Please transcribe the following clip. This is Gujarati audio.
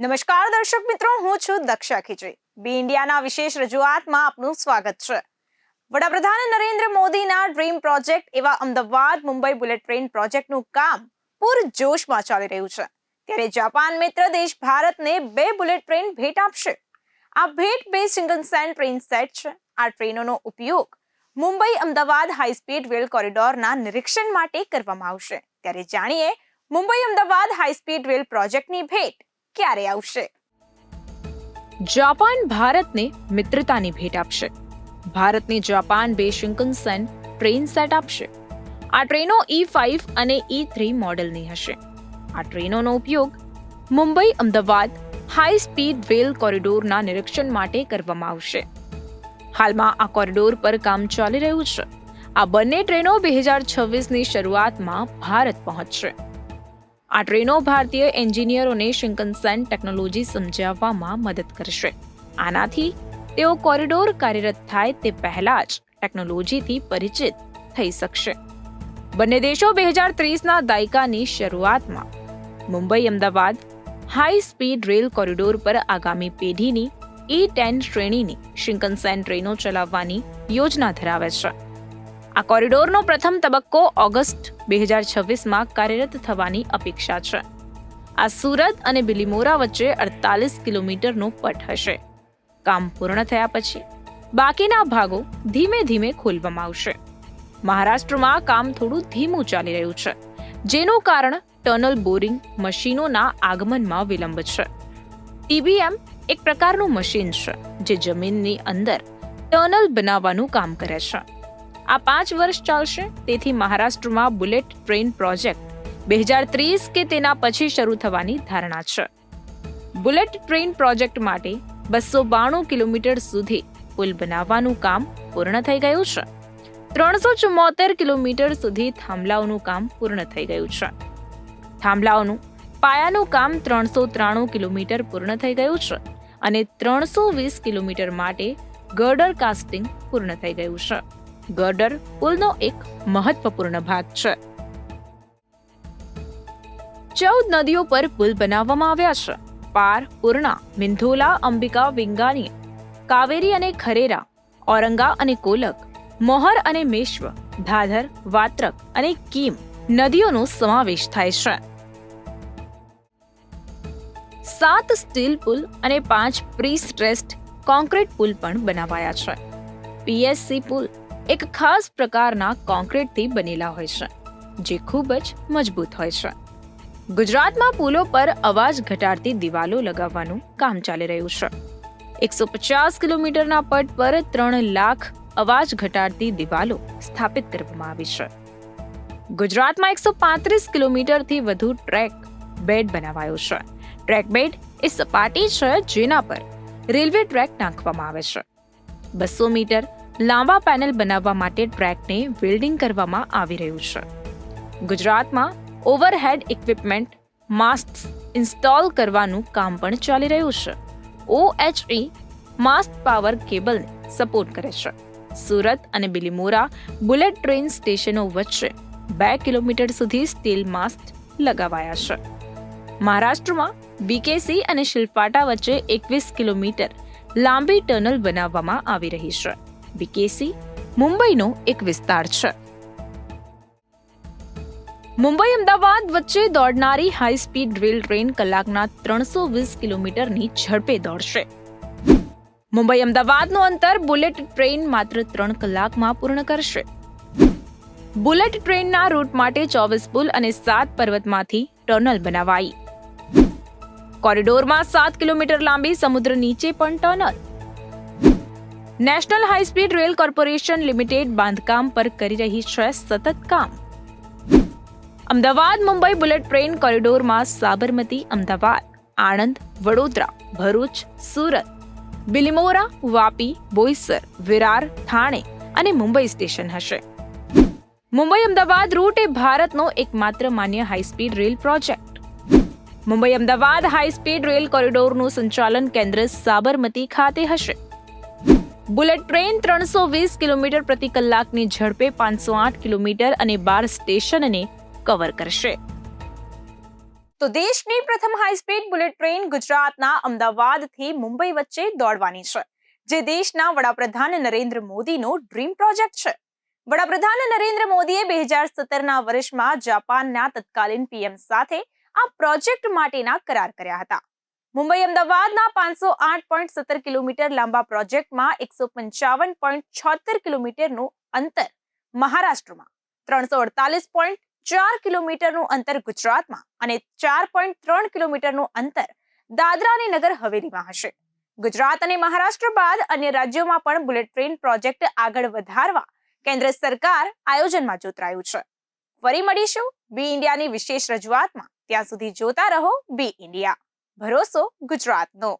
નમસ્કાર દર્શક મિત્રો, હું છું દક્ષા ખીચડી. બી ઇન્ડિયાના વિશેષ રજૂઆતમાં આપનું સ્વાગત છે. વડાપ્રધાન નરેન્દ્ર મોદીના ડ્રીમ પ્રોજેક્ટ એવા અમદાવાદ મુંબઈ બુલેટ ટ્રેન પ્રોજેક્ટનું કામ પૂરજોશમાં ચાલી રહ્યું છે. ત્યારે જાપાન મિત્ર દેશ ભારતને બે બુલેટ ટ્રેન ભેટ આપશે. આ ભેટ બે સિંગલ સેન ટ્રેન સેટ છે. આ ટ્રેનોનો ઉપયોગ Mumbai Ahmedabad high speed rail કોરિડોરના નિરીક્ષણ માટે કરવામાં આવશે. ત્યારે જાણીએ Mumbai Ahmedabad high speed rail પ્રોજેક્ટની ભેટ ક્યારે આવશે? જાપાન ભારતને મિત્રતાની ભેટ આપશે. ભારતને જાપાન બે શિંકનસન ટ્રેન સેટ આપશે. આ ટ્રેનો ઈ ફાઇવ અને ઈ થ્રી મોડેલની હશે. આ ટ્રેનોનો ઉપયોગ Mumbai, Ahmedabad high speed rail કોરિડોરના નિરીક્ષણ માટે કરવામાં આવશે. હાલમાં આ કોરિડોર પર કામ ચાલી રહ્યું છે. આ બંને ટ્રેનો બે હજાર છવ્વીસની શરૂઆતમાં ભારત પહોંચશે. આ ટ્રેનો ભારતીય એન્જિનિયરોને શિંકનસેન ટેકનોલોજી સમજાવવામાં મદદ કરશે. આનાથી તેઓ કોરિડોર કાર્યરત થાય તે પહેલા જ ટેકનોલોજીથી પરિચિત થઈ શકશે. બંને દેશો બે હજાર ત્રીસના દાયકાની શરૂઆતમાં Mumbai, Ahmedabad high speed rail corridor પર આગામી પેઢીની ઈ ટેન શ્રેણીની શિંકનસેન ટ્રેનો ચલાવવાની યોજના ધરાવે છે. આ કોરિડોરનો પ્રથમ તબક્કો ઓગસ્ટ બે હજાર છવ્વીસમાં કાર્યરત થવાની અપેક્ષા છે. આ સુરત અને બિલીમોરા વચ્ચે અડતાલીસ કિલોમીટરનો પટ હશે. કામ પૂર્ણ થયા પછી બાકીના ભાગો ધીમે ધીમે ખોલવામાં આવશે. મહારાષ્ટ્રમાં કામ થોડું ધીમું ચાલી રહ્યું છે, જેનું કારણ ટનલ બોરિંગ મશીનોના આગમનમાં વિલંબ છે. ટીબીએમ એક પ્રકારનું મશીન છે, જે જમીનની અંદર ટનલ બનાવવાનું કામ કરે છે. આ પાંચ વર્ષ ચાલશે? તેથી મહારાષ્ટ્રમાં બુલેટ ટ્રેન પ્રોજેક્ટ બે હજાર ત્રીસ કે તેના પછી શરૂ થવાની ધારણા છે. બુલેટ ટ્રેન પ્રોજેક્ટ માટે બસો બાણું કિલોમીટર સુધી પુલ બનાવવાનું કામ પૂર્ણ થઈ ગયું છે. ત્રણસો ચુમ્મોતેર કિલોમીટર સુધી થાંભલાઓનું કામ પૂર્ણ થઈ ગયું છે. થાંભલાઓનું, પાયાનું કામ ત્રણસો ત્રાણું કિલોમીટર પૂર્ણ થઈ ગયું છે અને ત્રણસો વીસ કિલોમીટર માટે ગર્ડર કાસ્ટિંગ પૂર્ણ થઈ ગયું છે. ગર્ડર પુલનો એક મહત્વપૂર્ણ ભાગ છે. ચૌદ નદીઓ પર પુલ બનાવવામાં આવ્યા છે. પાર, પૂર્ણા, મિંધોલા, અંબિકા, વિંગાની, કાવેરી અને ખરેરા, ઔરંગા અને કોલક, મોહર અને મેશ્વ, ધાધર, વાત્રક અને કીમ નદીઓનો સમાવેશ થાય છે. સાત સ્ટીલ પુલ અને પાંચ પ્રી સ્ટ્રેસ્ડ કોન્ક્રીટ પુલ પણ બનાવાયા છે. પીએસસી પુલ એક ખાસ પ્રકારના કોન્ક્રીટથી બનેલા હોય છે, જે ખૂબ જ મજબૂત હોય છે. ગુજરાતમાં પુલો પર અવાજ ઘટાડતી દિવાલો લગાવવાનું કામ ચાલી રહ્યું છે. એકસો પચાસ કિલોમીટરના પટ પર ત્રણ લાખ અવાજ ઘટાડતી દિવાલો સ્થાપિત કરવામાં આવી છે. ગુજરાતમાં એકસો પાંત્રીસ કિલોમીટરથી વધુ ટ્રેક બેડ બનાવાયો છે. ટ્રેક બેડ એ સપાટી છે જેના પર રેલવે ટ્રેક નાખવામાં આવે છે. બસો મીટર લાંબા પેનલ બનાવવા માટે ટ્રેકને વેલ્ડિંગ કરવામાં આવી રહ્યું છે. ગુજરાતમાં ઓવરહેડ ઇક્વિપમેન્ટ માસ્ક ઇન્સ્ટોલ કરવાનું કામ પણ ચાલી રહ્યું છે. ઓએચઈ માસ્ક પાવર કેબલને સપોર્ટ કરે છે. સુરત અને બિલીમોરા બુલેટ ટ્રેન સ્ટેશનો વચ્ચે બે કિલોમીટર સુધી સ્ટીલ માસ્ક લગાવાયા છે. મહારાષ્ટ્રમાં બીકેસી અને શિલ્પાટા વચ્ચે એકવીસ કિલોમીટર લાંબી ટનલ બનાવવામાં આવી રહી છે. બીકેસી મુંબઈનો એક વિસ્તાર છે. મુંબઈ અમદાવાદ વચ્ચે દોડનારી હાઈ સ્પીડ રેલ ટ્રેન કલાકના ત્રણસો વીસ કિલોમીટરની ઝડપે દોડશે. મુંબઈ અમદાવાદનું અંતર બુલેટ ટ્રેન માત્ર ત્રણ કલાકમાં પૂર્ણ કરશે. બુલેટ ટ્રેનના રૂટ માટે ચોવીસ પુલ અને સાત પર્વતમાંથી ટનલ બનાવાઈ. કોરિડોરમાં સાત કિલોમીટર લાંબી સમુદ્ર નીચે પણ tunnel. National high speed rail corporation limited બાંધકામ પર કરી રહી છે સતત કામ. અમદાવાદ મુંબઈ બુલેટ ટ્રેન કોરિડોરમાં સાબરમતી, અમદાવાદ, આણંદ, વડોદરા, ભરૂચ, સુરત, બિલીમોરા, વાપી, બોઈસર, વિરાર, થાણે અને મુંબઈ સ્ટેશન હશે. મુંબઈ, અમદાવાદ રૂટ એ ભારતનો એકમાત્ર માન્ય high speed rail project. Mumbai, Ahmedabad high speed rail કોરિડોરનું સંચાલન કેન્દ્ર સાબરમતી ખાતે હશે. બુલેટ ટ્રેન ત્રણસો વીસ કિલોમીટર પ્રતિ કલાકની ઝડપે પાંચસો આઠ કિલોમીટર અને બાર સ્ટેશનને કવર કરશે. તો દેશની પ્રથમ હાઈ સ્પીડ બુલેટ ટ્રેન ગુજરાતના અમદાવાદથી મુંબઈ વચ્ચે દોડવાની છે, જે દેશના વડાપ્રધાન નરેન્દ્ર મોદીનો ડ્રીમ પ્રોજેક્ટ છે. વડાપ્રધાન નરેન્દ્ર મોદીએ બે હજાર સત્તરના વર્ષમાં જાપાનના તત્કાલીન પીએમ સાથે આ પ્રોજેક્ટ માટેના કરાર કર્યા હતા. મુંબઈ અમદાવાદના પાંચસો આઠ પોઈન્ટ સત્તર કિલોમીટર લાંબા પ્રોજેક્ટમાં એકસો પંચાવન પોઈન્ટ છોતેર કિલોમીટરનું અંતર મહારાષ્ટ્રમાં, ત્રણસો અડતાલીસ પોઈન્ટ ચાર કિલોમીટરનું અંતર ગુજરાતમાં અને ચાર પોઈન્ટ ત્રણ કિલોમીટરનું અંતર દાદરા અને નગર હવેલીમાં હશે. ગુજરાત અને મહારાષ્ટ્ર બાદ અન્ય રાજ્યોમાં પણ બુલેટ ટ્રેન પ્રોજેક્ટ આગળ વધારવા કેન્દ્ર સરકાર આયોજનમાં જોતરાયું છે. ફરી મળીશું. બી ઇન્ડિયાની વિશેષ રજૂઆતમાં. ત્યાં સુધી જોતા રહો. Be India. ભરોસો ગુજરાતનો.